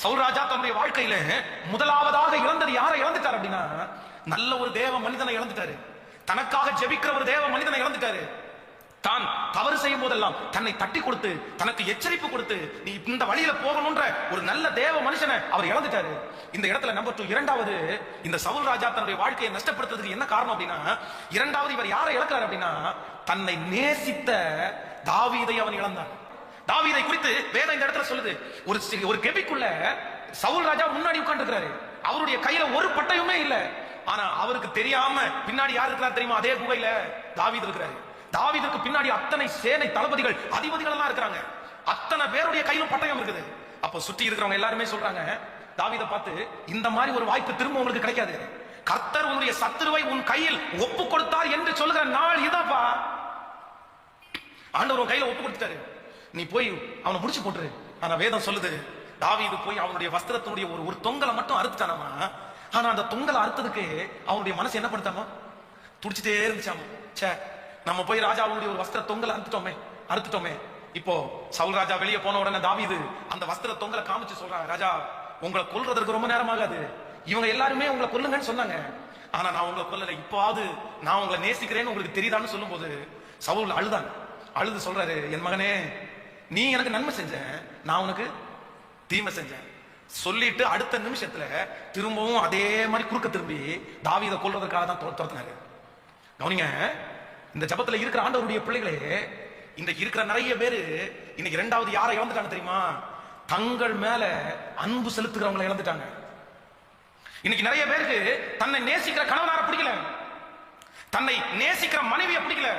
சௌராஜா தன்னுடைய வாழ்க்கையில முதலாவதாக இழந்தது யாரை இழந்துட்டார் அப்படின்னா நல்ல ஒரு தேவ மனிதனை இழந்துட்டாரு. தனக்காக ஜெபிக்கிற ஒரு தேவ மனிதனை இழந்துட்டாரு. தான் தவறு செய்யும் போதெல்லாம் தன்னை தட்டி கொடுத்து தனக்கு எச்சரிப்பு கொடுத்து நீ இந்த வழியில போகணும்ன்ற ஒரு நல்ல தேவ மனுஷனை அவர் இழந்துட்டாரு. இந்த இடத்துல நம்பர் டூ இரண்டாவது இந்த சவுல் ராஜா தன்னுடைய வாழ்க்கையை நஷ்டப்படுத்துறதுக்கு என்ன காரணம் அப்படின்னா இரண்டாவது இவர் யாரை இழக்கிறார் அப்படின்னா தன்னை நேசித்த தாவீதை அவன் இழந்தான். தாவீதை குறித்து வேதம் இந்த இடத்துல சொல்லுது. ஒரு ஒரு கெபிக்குள்ள சவுல் ராஜா முன்னாடி உட்கார்ந்து அவருடைய கையில ஒரு பட்டையுமே இல்ல. ஆனா அவருக்கு தெரியாம பின்னாடி யார் இருக்கிறார் தெரியுமா? அதே குகையில தாவீது இருக்கிறாரு. தாவீதுக்கு பின்னாடி அத்தனை சேனை தளபதிகள் அதிபதிகள் எல்லாம் இருக்கிறாங்க. அத்தனை பேருடைய கையிலும் பட்டயம் இருக்குது. அப்ப சுற்றி இருக்கிறவங்க எல்லாருமே சொல்றாங்க தாவீதை பார்த்து இந்த மாதிரி ஒரு வாய்ப்பு திரும்ப உங்களுக்கு கிடைக்காது. கர்த்தர் உன்னுடைய சத்துருவை உன் கையில் ஒப்பு கொடுத்தார் என்று சொல்லுகிற நாள் இதாப்பா. ஆண்டவர் உன் கையில ஒப்பு கொடுத்துட்டாரு. நீ போய் அவனை முடிச்சு போட்டுரு. ஆனா வேதம் சொல்லுது தாவீது போய் அவனுடைய வஸ்திரத்தினுடைய ஒரு ஒரு தொங்கலை மட்டும் அறுத்துட்டானாமா? ஆனா அந்த தொங்கலை அறுத்ததுக்கு அவனுடைய மனசு என்ன படுத்தாமா துடிச்சிட்டே இருந்துச்சாமா? ச்சே நம்ம போய் ராஜாவுடைய ஒரு வஸ்திர தொங்கலை அறுத்துட்டோமே அறுத்துட்டோமே. இப்போ சவுல் ராஜா வெளியே போன உடனே தாவிது அந்த வஸ்திர தொங்கலை காமிச்சு சொல்றான் ராஜா உங்களை கொல்றதற்கு ரொம்ப நேரம் ஆகாது. இவங்க எல்லாருமே உங்களை கொல்லுங்கன்னு சொன்னாங்க. ஆனா நான் உங்களை கொல்லல. இப்போவாது நான் உங்களை நேசிக்கிறேன்னு உங்களுக்கு தெரியுதான்னு சொல்லும்போது சவுல் அழுதான். அழுது சொல்றாரு என் மகனே நீ எனக்கு நன்மை செஞ்ச நான் உனக்கு தீமை செஞ்சேன் சொல்லிட்டு அடுத்த நிமிஷத்துல திரும்பவும் அதே மாதிரி குறுக்க திரும்பி தாவீதை கொள்வதற்காக தான் துர- துரத்துனாரு. கவனிங்க இந்த ஜபத்துல இருக்கிற ஆண்டவருடைய பிள்ளைகளே இன்றைக்கு இருக்கிற நிறைய பேரு இன்னைக்கு இரண்டாவது யாரை இழந்துட்டாங்க தெரியுமா? தங்கள் மேல அன்பு செலுத்துகிறவங்களை இழந்துட்டாங்க. இன்னைக்கு நிறைய பேருக்கு தன்னை நேசிக்கிற கணவனார பிடிக்கல. தன்னை நேசிக்கிற மனைவியை பிடிக்கல.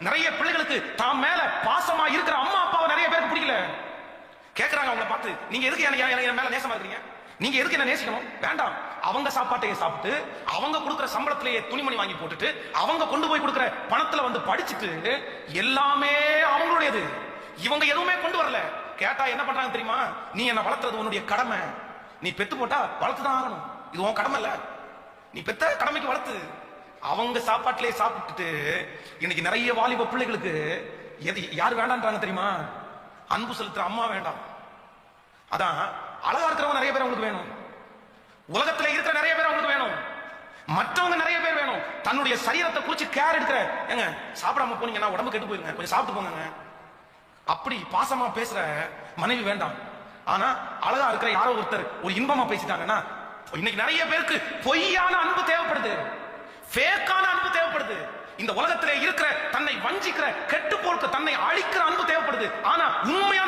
நிறைய பிள்ளைகளுக்கு தாம் மேல பாசமா இருக்கிற அம்மா அப்பாவை நிறைய பேருக்கு பிடிக்கல. கேட்கறாங்க அவங்கள பார்த்து நீங்க எதுக்கு எனக்கு என் மேல நேசமா இருக்கிறீங்க? நீங்க எதுக்கு என்ன நேசிக்கணும்? வேண்டாம். அவங்க சாப்பாட்டையே சாப்பிட்டு அவங்க கொடுக்குற சம்பளத்திலேயே துணிமணி வாங்கி போட்டுட்டு அவங்க கொண்டு போய் கொடுக்குற பணத்துல வந்து படிச்சுட்டு எல்லாமே அவங்களுடையது. இவங்க எதுவுமே கொண்டு வரல. கேட்டா என்ன பண்றாங்க தெரியுமா? நீ என்ன வளர்த்துறது உன்னுடைய கடமை. நீ பெத்து போட்டா வளர்த்துதான் ஆகணும். இது உன் கடமை இல்ல நீ பெத்த கடமைக்கு வளர்த்து. அவங்க சாப்பாட்டிலே சாப்பிட்டுட்டு இன்னைக்கு நிறைய வாலிப பிள்ளைகளுக்கு எது யார் வேண்டான்றாங்க தெரியுமா? அன்பு செலுத்துற அம்மா வேண்டாம். அதான் அழகா இருக்கிறவங்க நிறைய பேர் அவங்களுக்கு வேணும். உலகத்துல இருக்கிற நிறைய பேர் அவங்களுக்கு வேணும். மற்றவங்க நிறைய பேர் வேணும். தன்னுடைய சரீரத்தை குறிச்சு கேர் எடுக்கிற ஏங்க சாப்பிடாம போனீங்கன்னா உடம்பு கெட்டு போயிருங்க. கொஞ்சம் சாப்பிட்டு போங்க அப்படி பாசமா பேசுற மனைவி வேண்டாம். ஆனா அழகா இருக்கிற யாரோ ஒருத்தர் ஒரு இன்பமா பேசிட்டாங்கன்னா இன்னைக்கு நிறைய பேருக்கு பொய்யான அன்பு தேவைப்படுது. ஃபேக்கான அன்பு தேவைப்படுது. இந்த உலகத்திலே இருக்கிற தன்னை வஞ்சிக்கிற கெட்டு போக்கு தன்னை அழிக்கிற அன்பு தேவைப்படுது. ஆனா உண்மையான